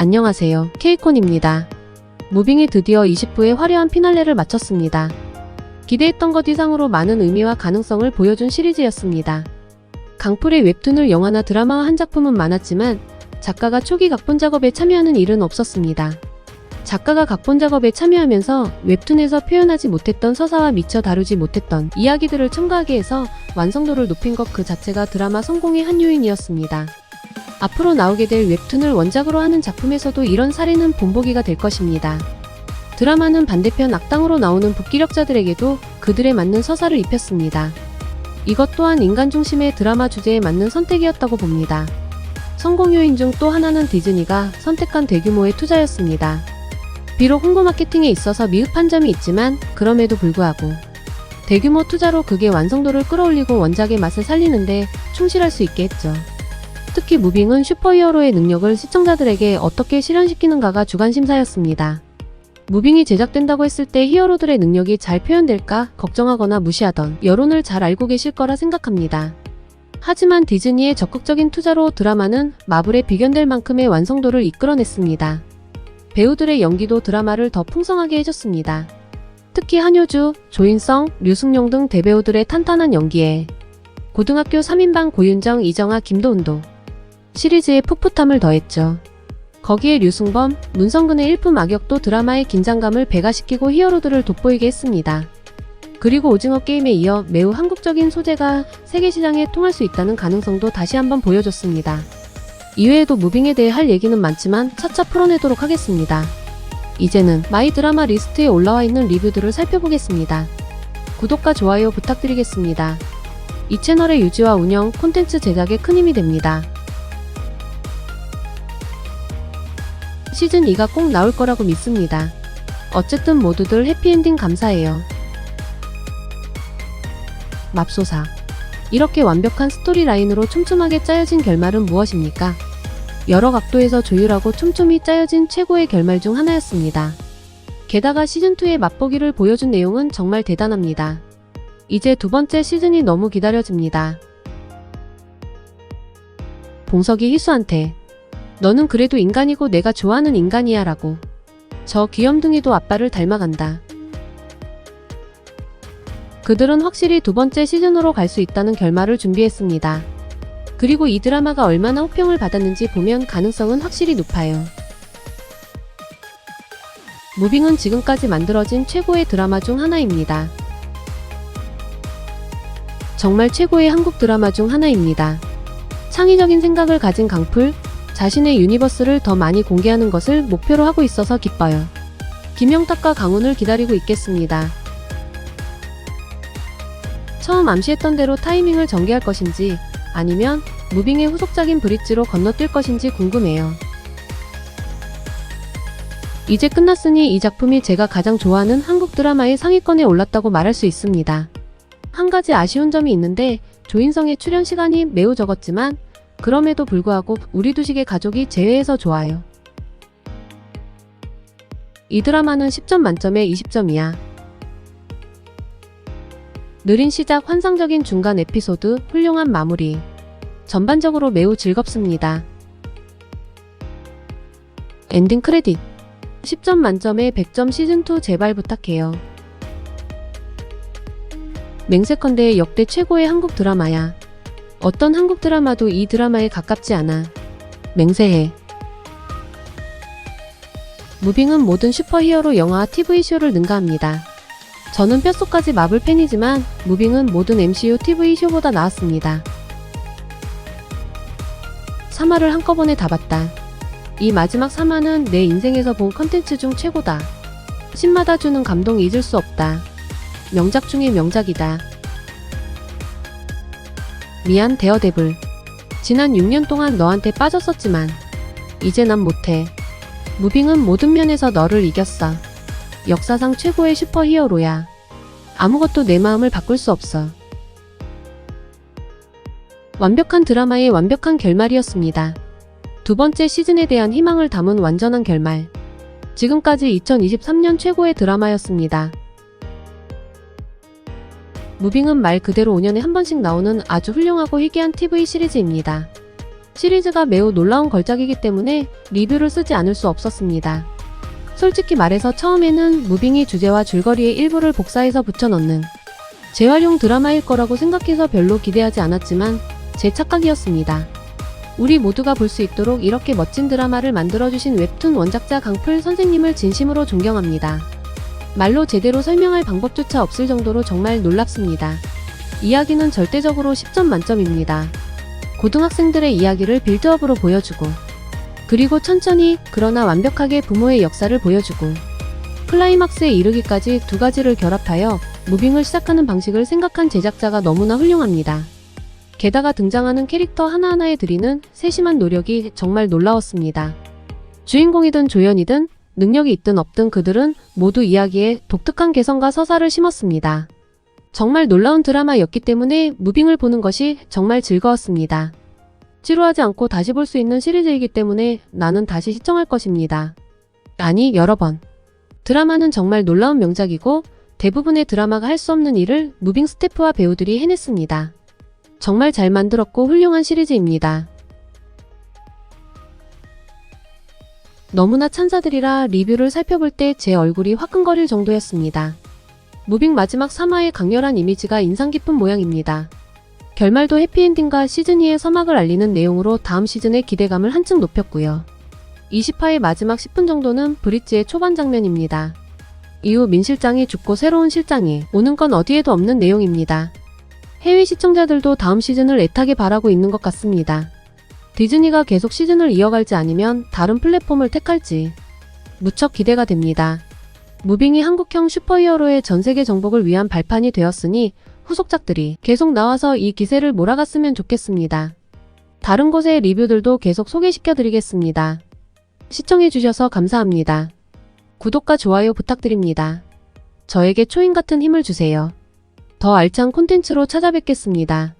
안녕하세요. 케이콘입니다. 무빙이 드디어 20부의 화려한 피날레를 마쳤습니다. 기대했던 것 이상으로 많은 의미와 가능성을 보여준 시리즈였습니다. 강풀의 웹툰을 영화나 드라마화 한 작품은 많았지만 작가가 초기 각본 작업에 참여하는 일은 없었습니다. 작가가 각본 작업에 참여하면서 웹툰에서 표현하지 못했던 서사와 미처 다루지 못했던 이야기들을 첨가하게 해서 완성도를 높인 것 그 자체가 드라마 성공의 한 요인이었습니다. 앞으로 나오게 될 웹툰을 원작으로 하는 작품에서도 이런 사례는 본보기가 될 것입니다. 드라마는 반대편 악당으로 나오는 북기력자들에게도 그들에 맞는 서사를 입혔습니다. 이것 또한 인간 중심의 드라마 주제에 맞는 선택이었다고 봅니다. 성공 요인 중 또 하나는 디즈니가 선택한 대규모의 투자였습니다. 비록 홍보 마케팅에 있어서 미흡한 점이 있지만 그럼에도 불구하고 대규모 투자로 극의 완성도를 끌어올리고 원작의 맛을 살리는데 충실할 수 있게 했죠. 특히 무빙은 슈퍼히어로의 능력을 시청자들에게 어떻게 실현시키는가가 주간 심사였습니다. 무빙이 제작된다고 했을 때 히어로들의 능력이 잘 표현될까 걱정하거나 무시하던 여론을 잘 알고 계실 거라 생각합니다. 하지만 디즈니의 적극적인 투자로 드라마는 마블에 비견될 만큼의 완성도를 이끌어냈습니다. 배우들의 연기도 드라마를 더 풍성하게 해줬습니다. 특히 한효주, 조인성, 류승룡 등 대배우들의 탄탄한 연기에 고등학교 3인방 고윤정, 이정아, 김도훈도 시리즈의 풋풋함을 더했죠. 거기에 류승범, 문성근의 일품 악역도 드라마의 긴장감을 배가시키고 히어로들을 돋보이게 했습니다. 그리고 오징어 게임에 이어 매우 한국적인 소재가 세계 시장에 통할 수 있다는 가능성도 다시 한번 보여줬습니다. 이외에도 무빙에 대해 할 얘기는 많지만 차차 풀어내도록 하겠습니다. 이제는 마이 드라마 리스트에 올라와 있는 리뷰들을 살펴보겠습니다. 구독과 좋아요 부탁드리겠습니다. 이 채널의 유지와 운영, 콘텐츠 제작에 큰 힘이 됩니다. 시즌 2가 꼭 나올 거라고 믿습니다. 어쨌든 모두들 해피엔딩 감사해요. 맙소사. 이렇게 완벽한 스토리라인으로 촘촘하게 짜여진 결말은 무엇입니까? 여러 각도에서 조율하고 촘촘히 짜여진 최고의 결말 중 하나였습니다. 게다가 시즌2의 맛보기를 보여준 내용은 정말 대단합니다. 이제 두 번째 시즌이 너무 기다려집니다. 봉석이 희수한테 너는 그래도 인간이고 내가 좋아하는 인간이야 라고 저 귀염둥이도 아빠를 닮아간다. 그들은 확실히 두 번째 시즌으로 갈 수 있다는 결말을 준비했습니다. 그리고 이 드라마가 얼마나 호평을 받았는지 보면 가능성은 확실히 높아요. 무빙은 지금까지 만들어진 최고의 드라마 중 하나입니다. 정말 최고의 한국 드라마 중 하나입니다. 창의적인 생각을 가진 강풀, 자신의 유니버스를 더 많이 공개하는 것을 목표로 하고 있어서 기뻐요. 김영탁과 강훈을 기다리고 있겠습니다. 처음 암시했던 대로 타이밍을 전개할 것인지 아니면 무빙의 후속작인 브릿지로 건너뛸 것인지 궁금해요. 이제 끝났으니 이 작품이 제가 가장 좋아하는 한국 드라마의 상위권에 올랐다고 말할 수 있습니다. 한 가지 아쉬운 점이 있는데 조인성의 출연 시간이 매우 적었지만 그럼에도 불구하고 우리 두식의 가족이 제외해서 좋아요. 이 드라마는 10점 만점에 20점이야. 느린 시작, 환상적인 중간 에피소드, 훌륭한 마무리. 전반적으로 매우 즐겁습니다. 엔딩 크레딧. 10점 만점에 100점 시즌2 제발 부탁해요. 맹세컨대 역대 최고의 한국 드라마야. 어떤 한국 드라마도 이 드라마에 가깝지 않아. 맹세해. 무빙은 모든 슈퍼히어로 영화 TV쇼를 능가합니다. 저는 뼛속까지 마블 팬이지만 무빙은 모든 MCU TV쇼보다 나았습니다. 3화를 한꺼번에 다 봤다. 이 마지막 3화는 내 인생에서 본 컨텐츠 중 최고다. 신마다 주는 감동 잊을 수 없다. 명작 중의 명작이다. 미안 데어데블. 지난 6년 동안 너한테 빠졌었지만 이제 난 못해. 무빙은 모든 면에서 너를 이겼어. 역사상 최고의 슈퍼히어로야. 아무것도 내 마음을 바꿀 수 없어. 완벽한 드라마의 완벽한 결말이었습니다. 두 번째 시즌에 대한 희망을 담은 완전한 결말. 지금까지 2023년 최고의 드라마였습니다. 무빙은 말 그대로 5년에 한 번씩 나오는 아주 훌륭하고 희귀한 TV 시리즈입니다. 시리즈가 매우 놀라운 걸작이기 때문에 리뷰를 쓰지 않을 수 없었습니다. 솔직히 말해서 처음에는 무빙이 주제와 줄거리의 일부를 복사해서 붙여넣는 재활용 드라마일 거라고 생각해서 별로 기대하지 않았지만 제 착각이었습니다. 우리 모두가 볼 수 있도록 이렇게 멋진 드라마를 만들어주신 웹툰 원작자 강풀 선생님을 진심으로 존경합니다. 말로 제대로 설명할 방법조차 없을 정도로 정말 놀랍습니다. 이야기는 절대적으로 10점 만점입니다. 고등학생들의 이야기를 빌드업으로 보여주고, 그리고 천천히, 그러나 완벽하게 부모의 역사를 보여주고, 클라이막스에 이르기까지 두 가지를 결합하여 무빙을 시작하는 방식을 생각한 제작자가 너무나 훌륭합니다. 게다가 등장하는 캐릭터 하나하나에 들이는 세심한 노력이 정말 놀라웠습니다. 주인공이든 조연이든 능력이 있든 없든 그들은 모두 이야기에 독특한 개성과 서사를 심었습니다. 정말 놀라운 드라마였기 때문에 무빙을 보는 것이 정말 즐거웠습니다. 지루하지 않고 다시 볼 수 있는 시리즈이기 때문에 나는 다시 시청할 것입니다. 아니, 여러 번. 드라마는 정말 놀라운 명작이고 대부분의 드라마가 할 수 없는 일을 무빙 스태프와 배우들이 해냈습니다. 정말 잘 만들었고 훌륭한 시리즈입니다. 너무나 찬사들이라 리뷰를 살펴볼 때 제 얼굴이 화끈거릴 정도였습니다. 무빙 마지막 3화의 강렬한 이미지가 인상 깊은 모양입니다. 결말도 해피엔딩과 시즌2의 서막을 알리는 내용으로 다음 시즌의 기대감을 한층 높였고요. 20화의 마지막 10분 정도는 브릿지의 초반 장면입니다. 이후 민 실장이 죽고 새로운 실장이 오는 건 어디에도 없는 내용입니다. 해외 시청자들도 다음 시즌을 애타게 바라고 있는 것 같습니다. 디즈니가 계속 시즌을 이어갈지 아니면 다른 플랫폼을 택할지 무척 기대가 됩니다. 무빙이 한국형 슈퍼히어로의 전세계 정복을 위한 발판이 되었으니 후속작들이 계속 나와서 이 기세를 몰아갔으면 좋겠습니다. 다른 곳의 리뷰들도 계속 소개시켜 드리겠습니다. 시청해주셔서 감사합니다. 구독과 좋아요 부탁드립니다. 저에게 초인 같은 힘을 주세요. 더 알찬 콘텐츠로 찾아뵙겠습니다.